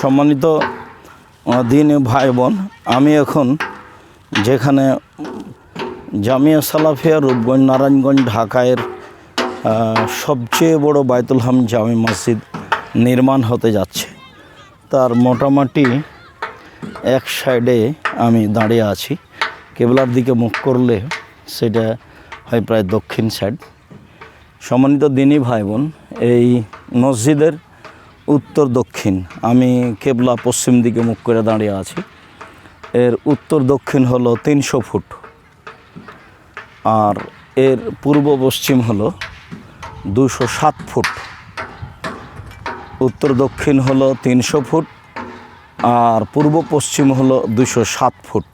সম্মানিত দিন ভাই বোন, আমি এখন যেখানে জামিয়া সালাফিয়া রূপগঞ্জ, নারায়ণগঞ্জ, ঢাকায়ের সবচেয়ে বড় বাইতুল হাম জামি মসজিদ নির্মাণ হতে যাচ্ছে। তার মোটামুটি এক সাইডে আমি দাঁড়িয়ে আছি। কেবলার দিকে মুখ করলে সেটা হয় প্রায় দক্ষিণ সাইড। সম্মানিত দিনই ভাই বোন, এই মসজিদের উত্তর দক্ষিণ। আমি কেবলা পশ্চিম দিকে মুখ করে দাঁড়িয়ে আছি। এর উত্তর দক্ষিণ হলো তিনশো ফুট। আর এর পূর্ব পশ্চিম হলো দুশো সাত ফুট। উত্তর দক্ষিণ হলো তিনশো ফুট আর পূর্ব পশ্চিম হলো দুশো সাত ফুট।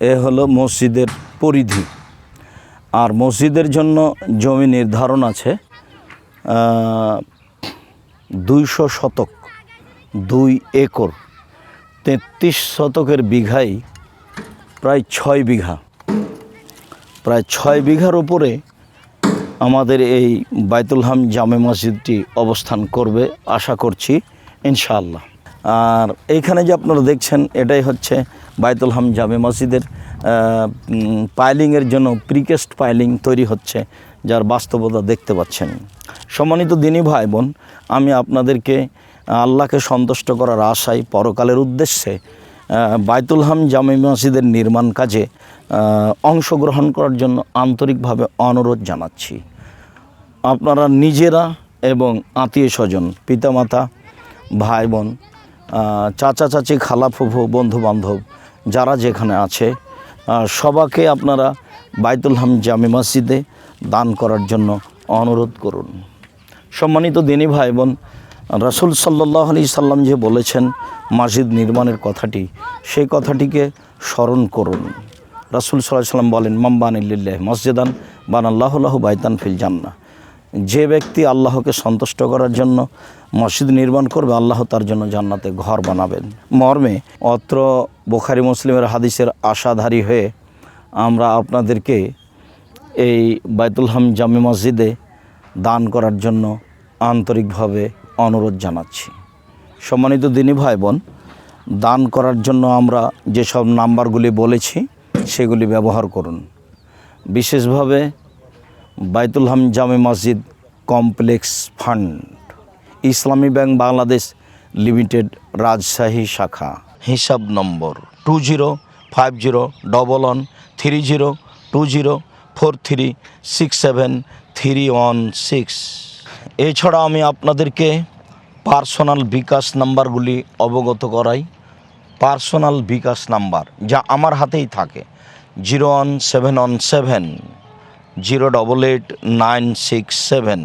এ হলো মসজিদের পরিধি। আর মসজিদের জন্য জমি নির্ধারণ আছে। দুইশো শতক, দুই একর, তেত্রিশ শতকের বিঘাই প্রায় ছয় বিঘা। প্রায় ছয় বিঘার উপরে আমাদের এই বাইতুল হাম জামে মসজিদটি অবস্থান করবে আশা করছি, ইনশাআল্লাহ। আর এইখানে যে আপনারা দেখছেন, এটাই হচ্ছে বাইতুল হাম জামে মসজিদের পাইলিংয়ের জন্য প্রিকেস্ট পাইলিং তৈরি হচ্ছে। যার বাস্তবতা দেখতে পাচ্ছেন। সম্মানিত দিনী ভাই বোন আমি আপনাদেরকে আল্লাহকে সন্তুষ্ট করার আশায় পরকালের উদ্দেশ্যে বাইতুল হাম জামে মসজিদের নির্মাণ কাজে অংশগ্রহণ করার জন্য আন্তরিকভাবে অনুরোধ জানাচ্ছি। আপনারা নিজেরা এবং আত্মীয় স্বজন, পিতামাতা ভাই বোন চাচা, চাচি, খালা, ফুফু বন্ধু বান্ধব যারা যেখানে আছে সবাকে আপনারা বাইতুল হাম জামে মসজিদে দান করার জন্য অনুরোধ করুন। সম্মানিত দিনী ভাই বোন রাসুল সাল্লাহ আলি সাল্লাম যে বলেছেন মসজিদ নির্মাণের কথাটি, সেই কথাটিকে স্মরণ করুন। রাসুল সাল্লাহ সাল্লাম বলেন মাম্বান ইল্লিল্লাহ মসজিদান, বান আল্লাহ বাইতান ফিল জান্না যে ব্যক্তি আল্লাহকে সন্তুষ্ট করার জন্য মসজিদ নির্মাণ করবে, আল্লাহ তার জন্য জান্নাতে ঘর বানাবেন। মর্মে অত্র বোখারি মুসলিমের হাদিসের আশাধারী হয়ে আমরা আপনাদেরকে এই বাইতুল হাম জামি মসজিদে দান করার জন্য আন্তরিকভাবে অনুরোধ জানাচ্ছি। সম্মানিত দিনী ভাই বোন দান করার জন্য আমরা যেসব নাম্বারগুলি বলেছি, সেগুলি ব্যবহার করুন। বিশেষভাবে Baitul Ham Jame Masjid complex fund, Islami bank Bangladesh limited Rajshahi শাখা। হিসাব নম্বর two zero five zero double one three zero two zero four three six seven three one six এছাড়া আমি আপনাদেরকে পার্সোনাল বিকাশ নাম্বারগুলি অবগত করাই। পার্সোনাল বিকাশ নাম্বার যা আমার হাতেই থাকে। Zero one seven one seven zero double eight nine six seven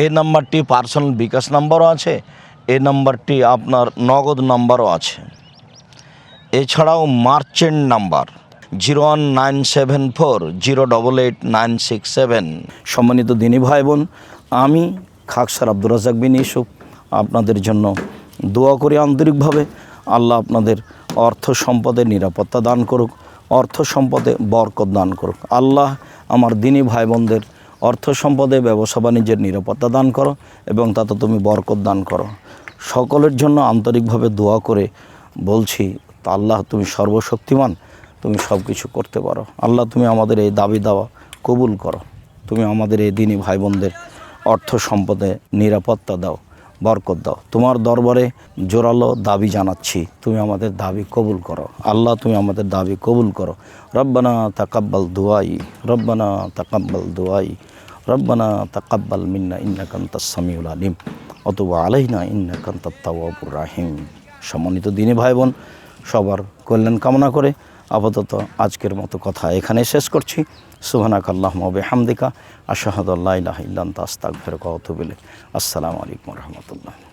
এই নাম্বারটি পার্সোনাল বিকাশ নাম্বারও আছে। এই নাম্বারটি আপনার নগদ নাম্বারও আছে। এছাড়াও merchant number. Zero one nine seven four, zero double eight nine six seven. সম্মানিত দিনী ভাই বোন, আমি খাকসার আব্দুর রাজাক বিন ইসুফ আপনাদের জন্য দোয়া করি আন্তরিকভাবে। আল্লাহ আপনাদের অর্থ সম্পদে নিরাপত্তা দান করুক, অর্থ সম্পদে বরকত দান করুক। আল্লাহ আমার দিনী ভাই বোনদের অর্থ সম্পদে, ব্যবসা বাণিজ্যের নিরাপত্তা দান করো এবং তাতে তুমি বরকত দান করো। সকলের জন্য আন্তরিকভাবে দোয়া করে বলছি, তা আল্লাহ তুমি সর্বশক্তিমান তুমি সব কিছু করতে পারো। আল্লাহ, তুমি আমাদের এই দাবি দাওয়া কবুল করো। তুমি আমাদের এই দিনী ভাই বোনদের অর্থ সম্পদে নিরাপত্তা দাও, বরকত দাও। তোমার দরবারে জোরালো দাবি জানাচ্ছি, তুমি আমাদের দাবি কবুল করো। আল্লাহ, তুমি আমাদের দাবি কবুল করো। রব্বানা তাকাব্বাল দুয়াই রব্বানা তাকাব্বাল দুয়াই রব্বানা তাকাব্বাল মিন্না ইন্নাকান্তাস সামিউল আলিম। অতবা আলাইনা ইন্নাকান্তাত তাওয়াবুর রাহিম। সম্মানিত দিনী ভাই বোন সবার কল্যাণ কামনা করে আপাতত আজকের মতো কথা এখানে শেষ করছি। সুহানাক আল্লাহ মবে হামদিকা আশাহাদ আল্লাহ আস্তাক ফেরক আসসালামু আলাইকুম রহমতুল্লাহ।